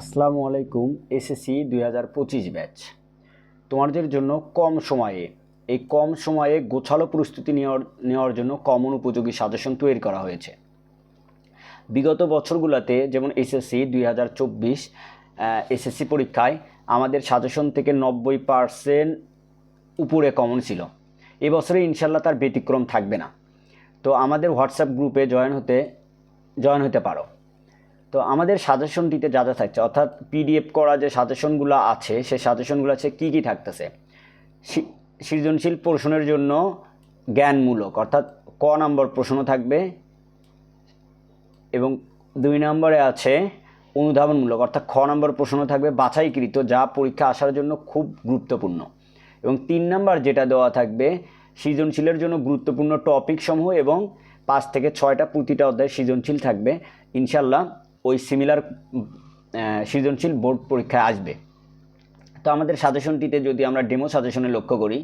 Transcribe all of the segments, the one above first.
আসসালামু আলাইকুম, এসএসসি দুই হাজার পঁচিশ ব্যাচ। তোমাদের জন্য কম সময়ে, এই কম সময়ে গোছালো প্রস্তুতি নেওয়ার নেওয়ার জন্য কমন উপযোগী সাজেশন তৈরি করা হয়েছে। বিগত বছরগুলোতে যেমন এসএসসি দুই হাজার চব্বিশ এসএসসি পরীক্ষায় আমাদের সাজেশন থেকে নব্বই পার্সেন্ট উপরে কমন ছিল। এবছরে ইনশাল্লাহ তার ব্যতিক্রম থাকবে না। তো আমাদের হোয়াটসঅ্যাপ গ্রুপে জয়েন হতে জয়েন হতে পারো। তো আমাদের সাজেশনটিতে যা যা থাকছে, অর্থাৎ পিডিএফ করা যে সাজেশনগুলো আছে, সেই সাজেশনগুলো আছে কী কী থাকতেছে? সৃ- সৃজনশীল প্রশ্নের জন্য জ্ঞানমূলক, অর্থাৎ ক নম্বর প্রশ্ন থাকবে এবং দুই নম্বরে আছে অনুধাবনমূলক, অর্থাৎ খ নম্বর প্রশ্ন থাকবে বাছাইকৃত, যা পরীক্ষা আসার জন্য খুব গুরুত্বপূর্ণ। এবং তিন নম্বর যেটা দেওয়া থাকবে, সৃজনশীলের জন্য গুরুত্বপূর্ণ টপিক সমূহ এবং পাঁচ থেকে ছয়টা প্রতিটা অধ্যায় সৃজনশীল থাকবে। ইনশাল্লাহ সিমিলার সৃজনশীল বোর্ড পরীক্ষায় আসবে। তো আমাদের সাজেশনটিতে যদি আমরা ডেমো সাজেশনে লক্ষ্য করি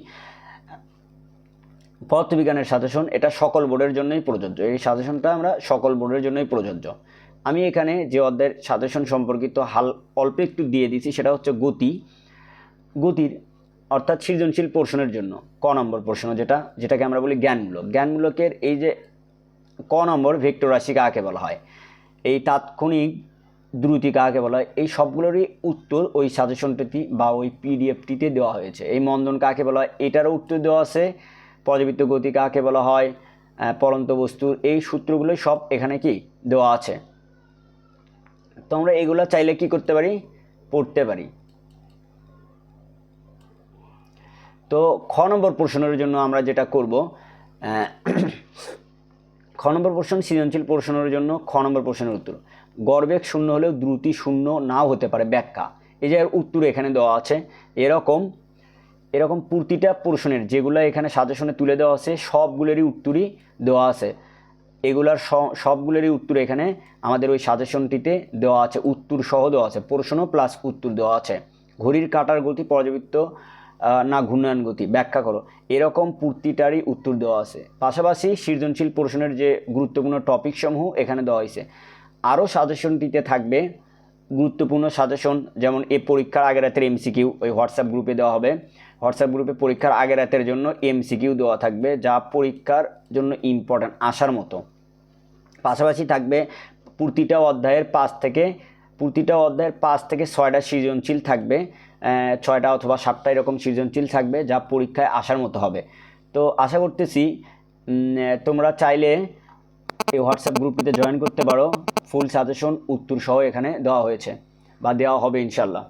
পদার্থবিজ্ঞানের সাজেশন এটা সকল বোর্ডের জন্যই প্রযোজ্য। এই সাজেশনটা আমরা সকল বোর্ডের জন্যই প্রযোজ্য। আমি এখানে যে অধ্যায়ের সাজেশন সম্পর্কিত হাল অল্প একটু দিয়ে দিচ্ছি সেটা হচ্ছে গতি। গতির, অর্থাৎ সৃজনশীল পোর্শনের জন্য, ক নম্বর প্রশ্ন যেটা, যেটাকে আমরা বলি জ্ঞানমূলক। জ্ঞানমূলকের এই যে ক নম্বর ভেক্টর রাশি কাকে বলা হয়? এই তাৎক্ষণিক দ্রুতি কাকে বলা হয়? এই সবগুলোরই উত্তর ওই সাজেশনটিতে বা ওই পিডিএফটিতে দেওয়া হয়েছে। এই মন্দন কাকে বলা হয়? এটারও উত্তর দেওয়া আছে। পর্যাবৃত্ত গতি কাকে বলা হয়? পরন্ত বস্তুর। এই সূত্রগুলোই সব এখানে কি দেওয়া আছে। তো আমরা এগুলো চাইলে কি করতে পারি? পড়তে পারি। তো খ নম্বর প্রশ্নের জন্য আমরা যেটা করব খ নম্বর প্রশ্ন, সৃজনশীল প্রশ্নের জন্য খ নম্বর প্রশ্নের উত্তর। গড়বেগ শূন্য হলেও দ্রুতি শূন্য নাও হতে পারে ব্যাখ্যা। এই যে উত্তর এখানে দেওয়া আছে, এরকম এরকম প্রতিটা প্রশ্নের, যেগুলো এখানে সাজেশনে তুলে দেওয়া আছে, সবগুলোরই উত্তরই দেওয়া আছে। এগুলার সবগুলোরই উত্তর এখানে আমাদের ওই সাজেশনটিতে দেওয়া আছে উত্তর সহ দেওয়া আছে, প্রশ্ন প্লাস উত্তর দেওয়া আছে। ঘড়ির কাটার গতি পর্যাবৃত্ত না ঘূর্ণায়ন গতি, ব্যাখ্যা করো। এরকম প্রতিটারই উত্তর দেওয়া আছে। পাশাপাশি সৃজনশীল প্রশ্নের যে গুরুত্বপূর্ণ টপিক সমূহ এখানে দেওয়া হয়েছে। আরও সাজেশনটিতে থাকবে, গুরুত্বপূর্ণ সাজেশন যেমন এ পরীক্ষার আগের রাতের এমসিকিউ ওই হোয়াটসঅ্যাপ গ্রুপে দেওয়া হবে। হোয়াটসঅ্যাপ গ্রুপে পরীক্ষার আগের রাতের জন্য এমসিকিউ দেওয়া থাকবে, যা পরীক্ষার জন্য ইম্পর্ট্যান্ট আসার মতো। পাশাপাশি থাকবে, প্রতিটা অধ্যায়ের পাঁচ থেকে প্রতিটা অধ্যায়ের পাঁচ থেকে ছয়টা সৃজনশীল থাকবে ছয়টা অথবা সাতটা এরকম সৃজনশীল থাকবে যা পরীক্ষায় আসার মতো হবে। তো আশা করতেছি তোমরা চাইলে এই হোয়াটসঅ্যাপ গ্রুপটিতে জয়েন করতে পারো। ফুল সাজেশন উত্তর সহ এখানে দেওয়া হয়েছে বা দেওয়া হবে ইনশাল্লাহ